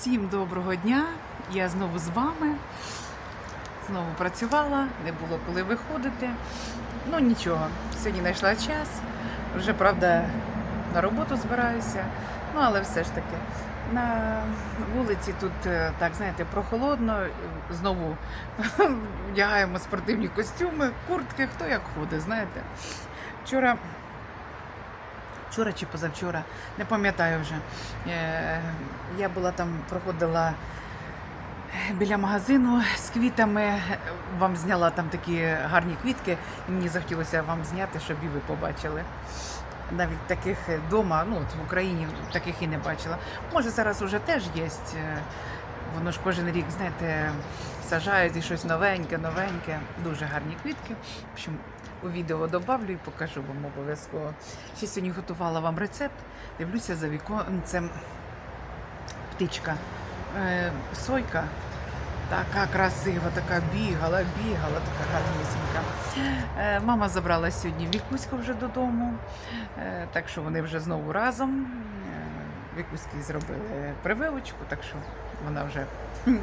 Всім доброго дня! Я знову з вами. Знову працювала, не було коли виходити. Ну нічого, сьогодні знайшла час. Вже правда на роботу збираюся. Ну, але все ж таки. На вулиці тут е, так, знаєте, прохолодно. Знову вдягаємо спортивні костюми, куртки, хто як ходить, знаєте. Вчора вчора чи позавчора, не пам'ятаю вже. Е, Я була там, проходила біля магазину з квітами. Вам зняла там такі гарні квітки, і мені захотілося вам зняти, щоб і ви побачили. Навіть таких вдома, ну от в Україні таких і не бачила. Може, зараз уже теж є. Воно ж кожен рік, знаєте, сажають і щось новеньке, новеньке. Дуже гарні квітки. В общем, у відео добавлю і покажу вам обов'язково. Ще сьогодні готувала вам рецепт. Дивлюся за віконцем птичка. Е, сойка. Така красива, така бігала, бігала, така гарнісінька. Е, мама забрала сьогодні Вікуську вже додому, е, так що вони вже знову разом. Е, Вікуськи зробили прививочку, так що вона вже,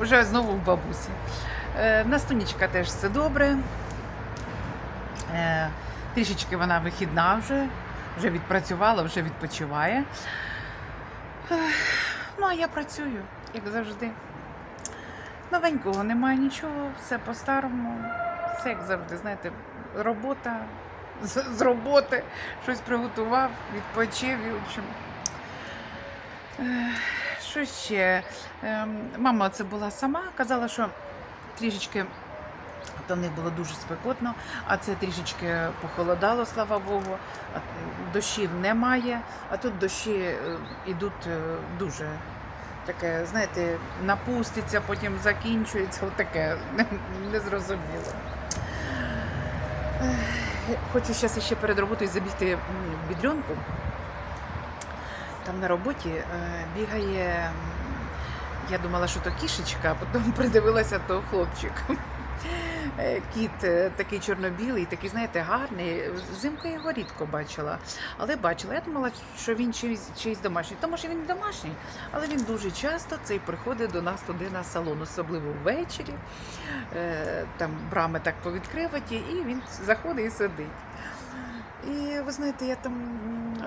вже знову в бабусі. Е, Настунічка теж все добре. Е, Трішечки вона вихідна вже, вже відпрацювала, вже відпочиває. Ну, а я працюю, як завжди. Новенького немає нічого, все по-старому, все як завжди, знаєте, робота з, з роботи, щось приготував, відпочив і, в общем. Що ще? Ем, Мама це була сама, казала, що трішечки то в них було дуже спекотно, а це трішечки похолодало, слава Богу. Дощів немає, а тут дощі е, ідуть е, дуже таке, знаєте, напуститься, потім закінчується, отаке незрозуміло. Хочу зараз ще перед роботою забігти в бідрюнку. Там на роботі е, бігає, я думала, що то кішечка, а потім придивилася, то хлопчик. Е, Кіт е, такий чорно-білий, такий, знаєте, гарний. Взимку я його рідко бачила, але бачила. Я думала, що він чийсь, чийсь домашній. Тому що він не домашній, але він дуже часто цей приходить до нас туди на салон, особливо ввечері. Е, Там брами так повідкриваті, і він заходить і сидить. І ви знаєте, я там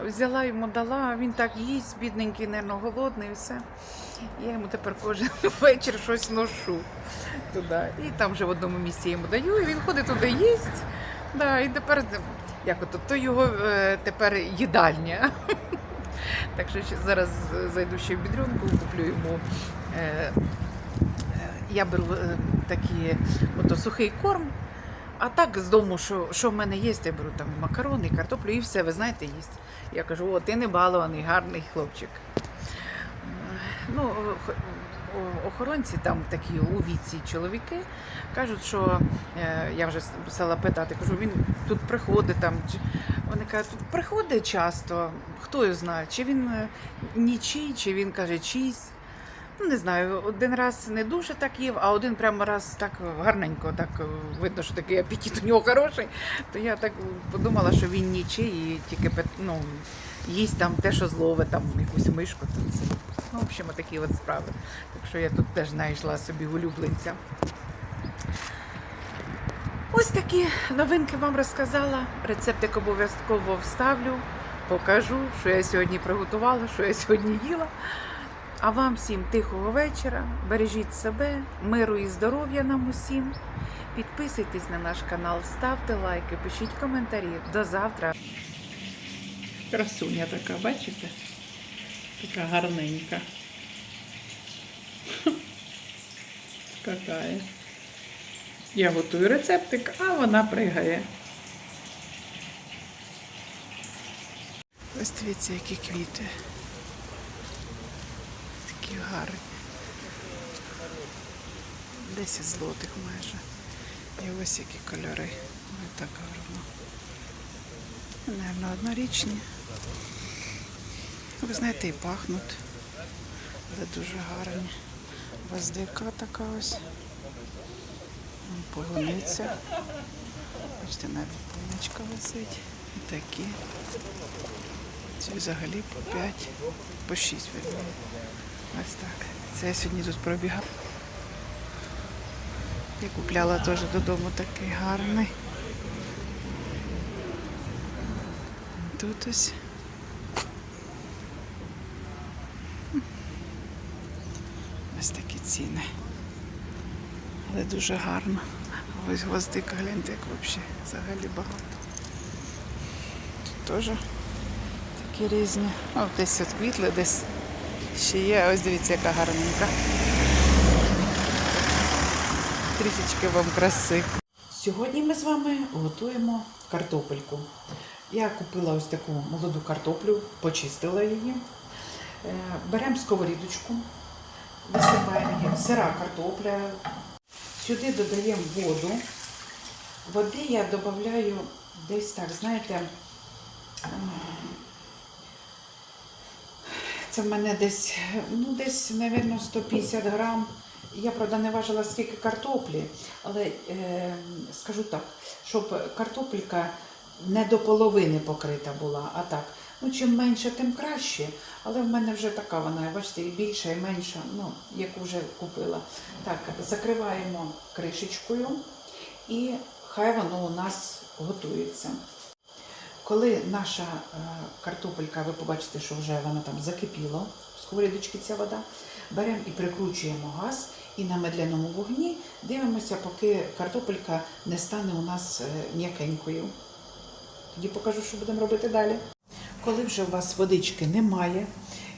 взяла йому дала, він так їсть, бідненький, нервно голодний, і все. Я йому тепер кожен вечір щось ношу туди. І там вже в одному місці йому даю, і він ходить туди їсть. Да, і тепер як ото, то його е, тепер їдальня. Так що зараз зайду ще в бідрюнку, куплю йому. Е, е, я беру такі сухий корм. А так з дому, що, що в мене є, я беру там макарони, картоплю і все, ви знаєте, їсть. Я кажу, о, ти не балований, гарний хлопчик. Ну, охоронці там такі у віці чоловіки кажуть, що е, я вже стала питати, кажу, він тут приходить там. Чи... Вони кажуть, тут приходить часто, хто його знає, чи він е, нічий, чи він каже чийсь. Ну, не знаю, один раз не дуже так їв, а один прямо раз так гарненько, так е, видно, що такий апетит у нього хороший. То я так подумала, що він нічий і тільки ну, їсть там те, що зловить, там якусь мишку. Там це. Ну, в общем, такі от справи. Так що я тут теж знайшла собі улюбленця. Ось такі новинки вам розказала. Рецептик обов'язково вставлю, покажу, що я сьогодні приготувала, що я сьогодні їла. А вам всім тихого вечора. Бережіть себе, миру і здоров'я нам усім. Підписуйтесь на наш канал, ставте лайки, пишіть коментарі. До завтра. Красуня така, бачите? Така гарненька. Скакає. Я готую рецептик, а вона пригає. Ось дивіться, які квіти. Такі гарні. 10 злотих майже. І ось які кольори. Ой, так гарно. Наверно, однорічні. Ви знаєте, і пахнуть. Але дуже гарні. Гвоздика така ось. М, Полуниця. Бачите, навіть полуничка висить. І такі. Ці взагалі по 5, по 6 верні. Ось так. Це я сьогодні тут пробігала. Я купляла теж додому такий гарний. Тут ось. Ось такі ціни. Але дуже гарно. Ось гвоздика, гляньте, як взагалі, взагалі багато. Тут теж такі різні. О, десь от квітли, десь ще є. Ось дивіться, яка гарненька. Трішечки вам краси. Сьогодні ми з вами готуємо картопельку. Я купила ось таку молоду картоплю, почистила її. Е, Беремо сковорідочку, висипаємо її сира картопля. Сюди додаємо воду. Води я додаю десь так, знаєте, це в мене десь, ну десь, мабуть, 150 грам. Я, правда, не важила скільки картоплі, але е, скажу так, щоб картопелька не до половини покрита була, а так. Ну, чим менше, тим краще. Але в мене вже така вона, бачите, і більша, і менша, ну, яку вже купила. Так, закриваємо кришечкою і хай воно у нас готується. Коли наша е, картопелька, ви побачите, що вже вона там закипіла, в сковорідочці ця вода, беремо і прикручуємо газ і на медленому вогні дивимося, поки картопелька не стане у нас е, м'якенькою. Тоді покажу, що будемо робити далі. Коли вже у вас водички немає,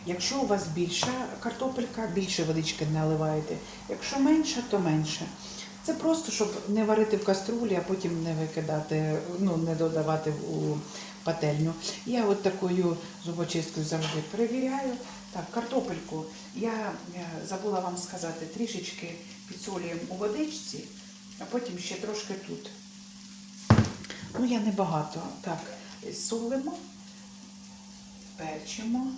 якщо у вас більша картопелька, більше водички наливаєте. Якщо менша, то менше. Це просто, щоб не варити в каструлі, а потім не викидати, ну не додавати у пательню. Я от такою зубочисткою завжди перевіряю. Так, картопельку я е, забула вам сказати, трішечки підсолюємо у водичці, а потім ще трошки тут. Ну, я не багато. Так, солимо, перчимо.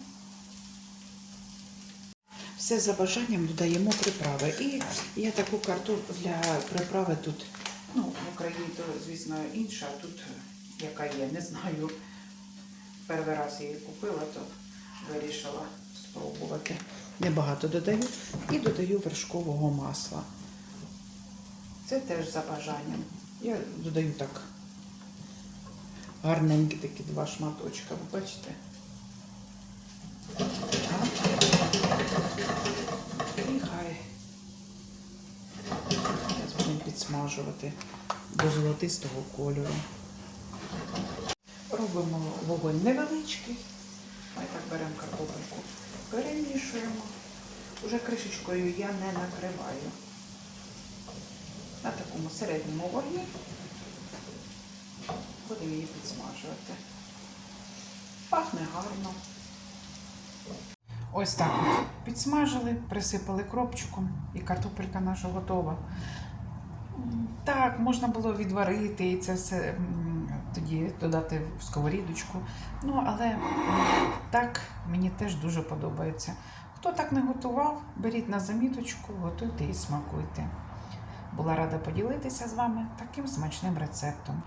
Все за бажанням додаємо приправи. І я таку карту для приправи тут, ну, в Україні, то, звісно, інша, а тут яка є, не знаю. Перший раз її купила, то вирішила спробувати. Небагато додаю. І додаю вершкового масла. Це теж за бажанням. Я додаю так гарненькі такі два шматочка, ви бачите? Так. І хай. Зараз будемо підсмажувати до золотистого кольору. Робимо вогонь невеличкий. Ми так беремо картопельку, перемішуємо. Уже кришечкою я не накриваю. На такому середньому вогні будемо її підсмажувати. Пахне гарно. Ось так от підсмажили, присипали кропчиком і картопелька наша готова. Так, можна було відварити і це все тоді додати в сковорідочку. Ну, але так мені теж дуже подобається. Хто так не готував, беріть на заміточку, готуйте і смакуйте. Була рада поділитися з вами таким смачним рецептом.